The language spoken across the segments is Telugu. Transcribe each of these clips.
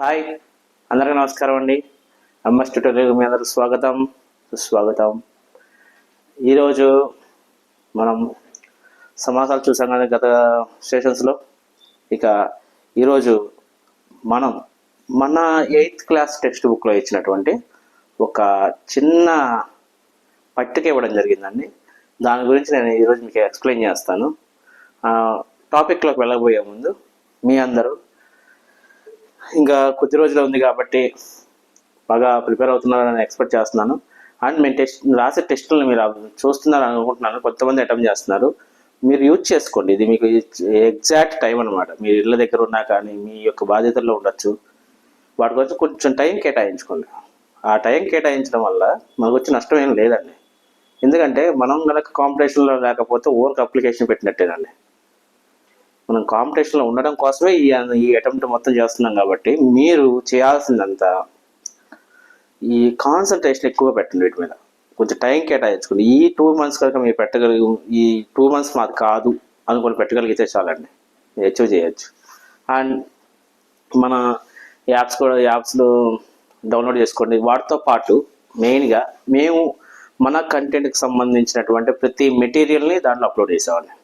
హాయ్. అందరికీ నమస్కారం అండి. ఎంఎస్ ట్యూటోరియల్ మీ అందరూ స్వాగతం. సుస్వాగతం. ఈరోజు మనం సమాసాలు చూసాం కదా గత సెషన్స్లో ఇక ఈరోజు మనం మన ఎయిత్ క్లాస్ టెక్స్ట్ బుక్లో ఇచ్చినటువంటి ఒక చిన్న పట్టిక ఇవ్వడం జరిగిందండి. దాని గురించి నేను ఈరోజు మీకు ఎక్స్ప్లెయిన్ చేస్తాను. టాపిక్లోకి వెళ్ళబోయే ముందు మీ అందరూ ఇంకా కొద్ది రోజులు ఉంది కాబట్టి బాగా ప్రిపేర్ అవుతున్నారని ఎక్స్పెక్ట్ చేస్తున్నాను. అండ్ మేము టెస్ట్ రాసే టెస్టులను మీరు చూస్తున్నారు అనుకుంటున్నాను. కొంతమంది అటెంప్ట్ చేస్తున్నారు. మీరు యూజ్ చేసుకోండి. ఇది మీకు ఎగ్జాక్ట్ టైం అనమాట మీరు ఇళ్ళ దగ్గర ఉన్నా కానీ మీ యొక్క బాధ్యతల్లో ఉండొచ్చు. వాటి గురించి కొంచెం టైం కేటాయించుకోండి. ఆ టైం కేటాయించడం వల్ల మనకు వచ్చి నష్టం ఏం లేదండి. ఎందుకంటే మనం కనుక కాంపిటీషన్లో లేకపోతే ఓవర్కి అప్లికేషన్ పెట్టినట్టేనండి. మనం కాంపిటీషన్లో ఉండడం కోసమే ఈ ఈ అటెంప్ట్ మొత్తం చేస్తున్నాం కాబట్టి మీరు చేయాల్సిందంతా ఈ కాన్సన్ట్రేషన్ ఎక్కువ పెట్టండి వీటి మీద. కొంచెం టైం కేటాయించుకోండి. ఈ టూ మంత్స్ కనుక మీరు పెట్టగలిగి ఈ టూ మంత్స్ మాది కాదు అనుకుని పెట్టగలిగితే చాలండి. అచీవ్ చేయొచ్చు. అండ్ మన యాప్స్ కూడా యాప్స్లో డౌన్లోడ్ చేసుకోండి. వాటితో పాటు మెయిన్గా మేము మన కంటెంట్కి సంబంధించినటువంటి ప్రతి మెటీరియల్ని దాంట్లో అప్లోడ్ చేసామండి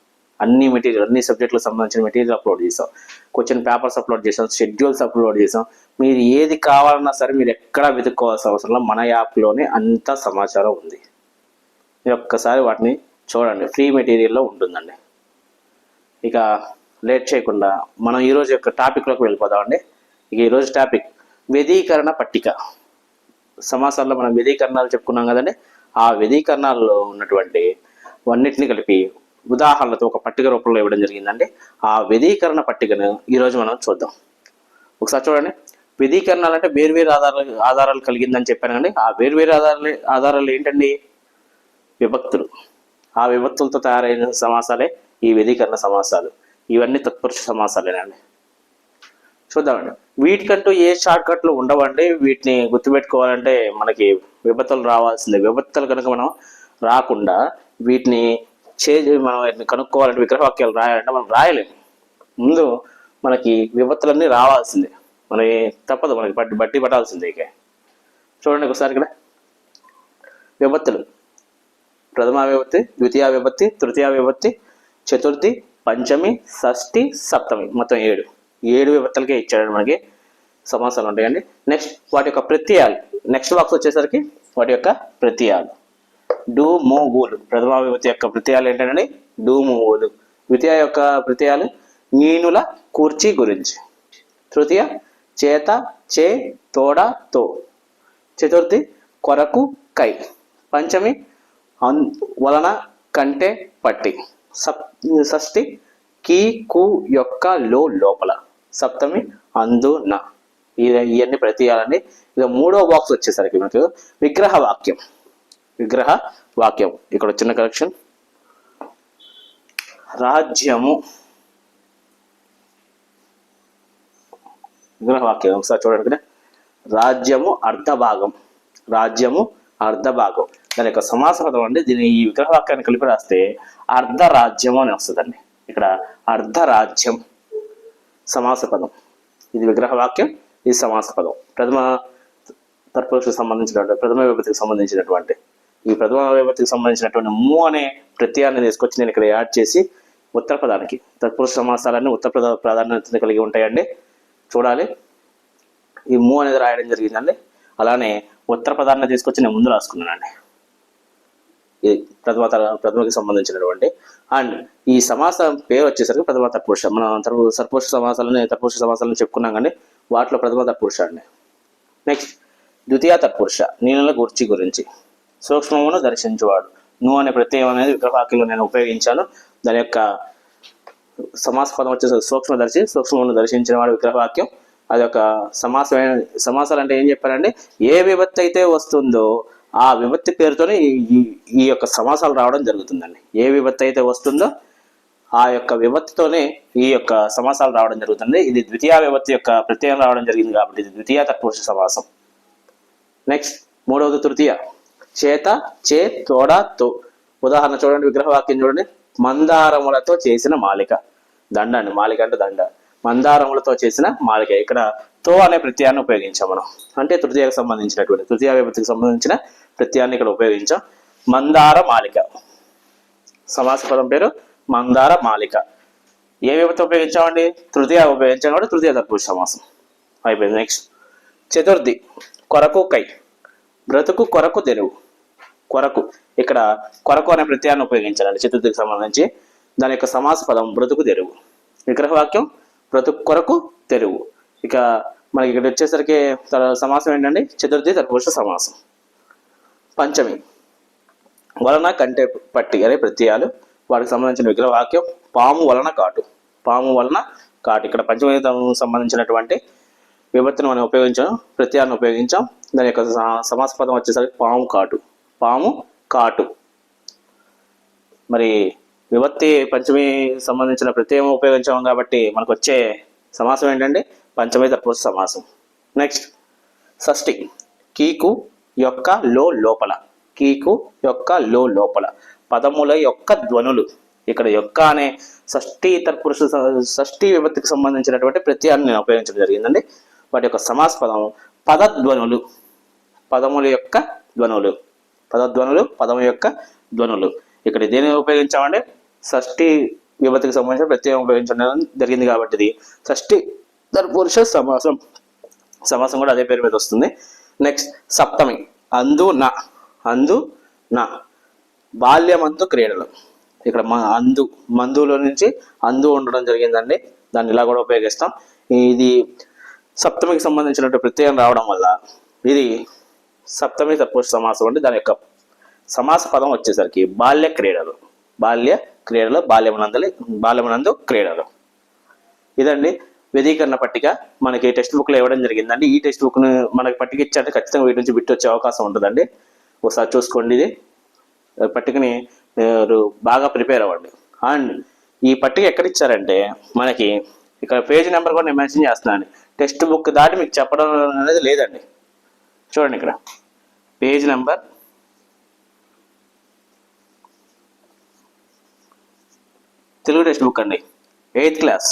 అన్ని మెటీరియల్ అన్ని సబ్జెక్టులకు సంబంధించిన మెటీరియల్ అప్లోడ్ చేసాం. క్వశ్చన్ పేపర్స్ అప్లోడ్ చేసాం షెడ్యూల్స్ అప్లోడ్ చేసాం. మీరు ఏది కావాలన్నా సరే మీరు ఎక్కడా వెతుక్కోవాల్సిన అవసరం మన యాప్లోనే అంత సమాచారం ఉంది. మీరు ఒక్కసారి వాటిని చూడండి. ఫ్రీ మెటీరియల్లో ఉంటుందండి. ఇక లేట్ చేయకుండా మనం ఈరోజు యొక్క టాపిక్లోకి వెళ్ళిపోదామండి ఇక ఈరోజు టాపిక్ వ్యధీకరణ పట్టిక. సమాసాల్లో మనం వ్యధీకరణాలు చెప్పుకున్నాం కదండి. ఆ వ్యధీకరణాల్లో ఉన్నటువంటి అన్నిటిని కలిపి ఉదాహరణలతో ఒక పట్టిక రూపంలో ఇవ్వడం జరిగిందండి. ఆ వ్యధీకరణ పట్టికను ఈరోజు మనం చూద్దాం. ఒకసారి చూడండి. వ్యధీకరణాలు అంటే వేర్వేరు ఆధారాలు ఆధారాలు కలిగిందని చెప్పాను కానీ ఆ వేర్వేరు ఆధారాలు ఆధారాలు ఏంటండి? విభక్తులు. ఆ విభక్తులతో తయారైన సమాసాలే ఈ వ్యధీకరణ సమాసాలు. ఇవన్నీ తత్పురుష సమాసాలేనండి చూద్దామండి. వీటికంటూ ఏ షార్ట్ కట్లు ఉండవండి. వీటిని గుర్తుపెట్టుకోవాలంటే మనకి విభక్తులు రావాల్సిందే. విభక్తులు కనుక మనం రాకుండా వీటిని చే మనం కనుక్కోవాలంటే విగ్రహవాక్యాలు రాయాలంటే మనం రాయలేము. ముందు మనకి విపత్తులన్నీ రావాల్సిందే. మనం తప్పదు మనకి బట్టి బట్టి పట్టాల్సిందే ఇక. చూడండి ఒకసారి ఇక్కడ. విపత్తులు. ప్రథమ విభక్తి ద్వితీయ విభక్తి తృతీయ విభక్తి చతుర్థి పంచమి షష్ఠి సప్తమి. మొత్తం ఏడు. ఏడు విభక్తులకే ఇచ్చాడు మనకి. సమాసాలు ఉంటాయండి. నెక్స్ట్ వాటి యొక్క ప్రత్యయాలు. నెక్స్ట్ బాక్స్ వచ్చేసరికి వాటి యొక్క ప్రత్యయాలు. డు మో ప్రథమ విభక్తి యొక్క ప్రత్యయాలు ఏంటంటే డు మో ద్వితీయ యొక్క ప్రత్యయాలు నీనుల కుర్చీ గురించి. తృతీయ చేత చే తోడ తో. చతుర్థి కొరకు కై. పంచమి అన్ వలన కంటే పట్టి. సప్ షష్ఠి కీ కు యొక్క లో లోపల. సప్తమి అందు నా. ఇవన్నీ ప్రతీయాలండి ఇక మూడో బాక్స్ వచ్చేసరికి మనకు విగ్రహ వాక్యం. విగ్రహ వాక్యం. ఇక్కడ చిన్న కరెక్షన్. రాజ్యము. విగ్రహ వాక్యం. ఒకసారి చూడండి రాజ్యము అర్ధ భాగం రాజ్యము అర్ధ భాగం దాని యొక్క సమాసపదం అండి. దీని ఈ విగ్రహ వాక్యాన్ని కలిపి రాస్తే అర్ధ రాజ్యము అని వస్తుందండి. ఇక్కడ అర్ధ రాజ్యం సమాస పదం ఇది విగ్రహ వాక్యం ఇది సమాస పదం ప్రథమ తత్పురుషకు సంబంధించినటువంటి ప్రథమ విభక్తికి సంబంధించినటువంటి ఈ ప్రథమ విభక్తికి సంబంధించినటువంటి మూ అనే ప్రత్యయాన్ని తీసుకొచ్చి నేను ఇక్కడ యాడ్ చేసి ఉత్తర పదానికి తత్పురుష సమాసాలన్నీ ఉత్తర ప్రధా ప్రాధాన్యత కలిగి ఉంటాయండి. చూడాలి. ఈ మూ అనేది రాయడం జరిగిందండి. అలానే ఉత్తర పదాన్ని తీసుకొచ్చి నేను ముందు రాసుకున్నానండి. ఈ ప్రథమ తర- ప్రథమకి సంబంధించినటువంటి. అండ్ ఈ సమాసం పేరు వచ్చేసరికి ప్రథమ తత్పురుష. మనం తర్పు సత్పురుష సమాసాలని తత్పురుష సమాసాలను చెప్పుకున్నాం కానీ వాటిలో ప్రథమ తత్పురుష అండి. నెక్స్ట్ ద్వితీయ తత్పురుష నీళ్ళ గుర్చి గురించి. సూక్ష్మమును దర్శించువాడు. నువ్వు అనే ప్రత్యయం అనేది విగ్రహవాక్యంలో నేను ఉపయోగించాను. దాని యొక్క సమాసపదం వచ్చేసి సూక్ష్మదర్శి సూక్ష్మమును దర్శించిన వాడు విగ్రహవాక్యం అది ఒక సమాసమైన సమాసాలు అంటే ఏం చెప్పారంటే ఏ విభక్తి అయితే వస్తుందో ఆ విభక్తి పేరుతోనే ఈ- ఈ- ఈ యొక్క సమాసాలు రావడం జరుగుతుందండి. ఏ విభక్తి అయితే వస్తుందో ఆ యొక్క విభక్తితోనే ఈ యొక్క సమాసాలు రావడం జరుగుతుంది. ఇది ద్వితీయ విభక్తి యొక్క ప్రత్యయం రావడం జరిగింది కాబట్టి ఇది ద్వితీయ తత్పురుష సమాసం. నెక్స్ట్ మూడవది తృతీయ. చేత చే తోడ తో. ఉదాహరణ చూడండి విగ్రహవాక్యం చూడండి. మందారములతో చేసిన మాలిక. దండ అండి మాలిక అంటే దండ. మందారములతో చేసిన మాలిక. ఇక్కడ తో అనే ప్రత్యయాన్ని ఉపయోగించాం మనం. అంటే తృతీయకు సంబంధించినటువంటి తృతీయ విభక్తికి సంబంధించిన ప్రత్యయాన్ని ఇక్కడ ఉపయోగించాం. మందార మాలిక. సమాస పదం పేరు మందార మాలిక. ఏ విభక్తి ఉపయోగించామండి? తృతీయ ఉపయోగించాం కాబట్టి తృతీయ తత్పురుష సమాసం. అయిపోయింది. నెక్స్ట్ చతుర్థి. కొరకు కై. బ్రతుకు కొరకు తెరువు. కొరకు. ఇక్కడ కొరకు అనే ప్రత్యయాన్ని ఉపయోగించాలండి. చతుర్థికి సంబంధించి దాని యొక్క సమాస పదం బ్రతుకు తెరువు. విగ్రహవాక్యం బ్రతుకు కొరకు తెరువు. ఇక మనకి ఇక్కడ వచ్చేసరికి సమాసం ఏంటండి? చతుర్థి తత్పురుష సమాసం. పంచమి. వలన కంటే పట్టి అనే ప్రత్యయాలు. వాటికి సంబంధించిన విగ్రహవాక్యం పాము వలన కాటు. పాము వలన కాటు. ఇక్కడ పంచమి సంబంధించినటువంటి విభక్తిని మనం ఉపయోగించాం ప్రత్యయాన్ని ఉపయోగించాం. దాని యొక్క సమాస పదం వచ్చేసరికి పాము కాటు. పాము కాటు. మరి విభక్తి పంచమి సంబంధించిన ప్రత్యయం ఉపయోగించాం కాబట్టి మనకు వచ్చే సమాసం ఏంటంటే పంచమి తత్పురుష సమాసం. నెక్స్ట్ షష్ఠి. కీకు యొక్క లో లోపల. కీకు యొక్క లో లోపల. పదముల యొక్క ధ్వనులు. ఇక్కడ యొక్క అనే షష్ఠి తత్పురుష స- షష్ఠి విభక్తికి సంబంధించినటువంటి ప్రత్యయాన్ని నేను ఉపయోగించడం జరిగిందండి. వాటి యొక్క సమాస పదం పదధ్వనులు. పదముల యొక్క ధ్వనులు. పదధ్వనులు పదము యొక్క ధ్వనులు. ఇక్కడ దేని ఉపయోగించామంటే షష్ఠి విభక్తికి సంబంధించిన ప్రత్యేకం ఉపయోగించడం జరిగింది కాబట్టి ఇది షష్ఠి తత్పురుష సమాసం. సమాసం కూడా అదే పేరు మీద వస్తుంది. నెక్స్ట్ సప్తమి. అందు నా. అందు నా. బాల్యమందు క్రీడలు. ఇక్కడ మా అందు. మందులో నుంచి అందు ఉండడం జరిగిందండి. దాన్ని ఇలా కూడా ఉపయోగిస్తాం. ఇది సప్తమికి సంబంధించినటువంటి ప్రత్యయం రావడం వల్ల ఇది సప్తమి తత్పురుష సమాసం అంటే దాని యొక్క సమాస పదం వచ్చేసరికి బాల్య క్రీడలు. బాల్య క్రీడలు బాల్యమునందలి బాల్యమునందు క్రీడలు. ఇదండి వ్యధీకరణ పట్టిక. మనకి టెక్స్ట్ బుక్లో ఇవ్వడం జరిగిందండి. ఈ టెక్స్ట్ బుక్ను మనకి పట్టిక ఇచ్చారంటే ఖచ్చితంగా వీటి నుంచి బిట్ వచ్చే అవకాశం ఉంటుందండి. ఒకసారి చూసుకోండి ఇది. పట్టికని మీరు బాగా ప్రిపేర్ అవ్వండి. అండ్ ఈ పట్టిక ఎక్కడ ఇచ్చారంటే మనకి ఇక్కడ పేజ్ నెంబర్ కూడా నేను మెన్షన్ చేస్తున్నాను. టెక్స్ట్ బుక్ దాటి మీకు చెప్పడం అనేది లేదండి. చూడండి ఇక్కడ. Page number. Telugu text book అండి. Eighth class.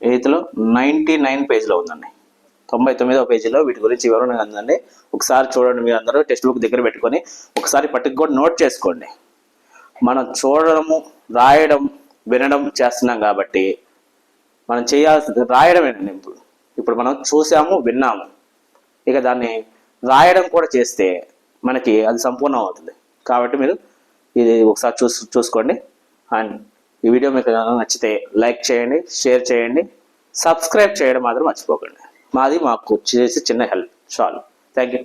ఎయిత్లో నైంటీ నైన్ పేజ్లో ఉందండి. తొంభై తొమ్మిదవ పేజీలో వీటి గురించి వివరణ అందండి. ఒకసారి చూడండి మీరు అందరూ టెక్స్ట్ బుక్ దగ్గర పెట్టుకొని ఒకసారి పట్టుకు కూడా నోట్ చేసుకోండి. మనం చూడడము రాయడం వినడం చేస్తున్నాం కాబట్టి మనం చేయాల్సింది రాయడమేనండి ఇప్పుడు. ఇప్పుడు మనం చూసాము విన్నాము. ఇక దాన్ని రాయడం కూడా చేస్తే మనకి అది సంపూర్ణం అవుతుంది. కాబట్టి మీరు ఇది ఒకసారి చూ చూసుకోండి. అండ్ ఈ వీడియో మీకు నచ్చితే లైక్ చేయండి షేర్ చేయండి సబ్స్క్రైబ్ చేయడం మాత్రం మర్చిపోకండి. మాది మాకు చేసి చిన్న హెల్ప్ చాలు. Thank you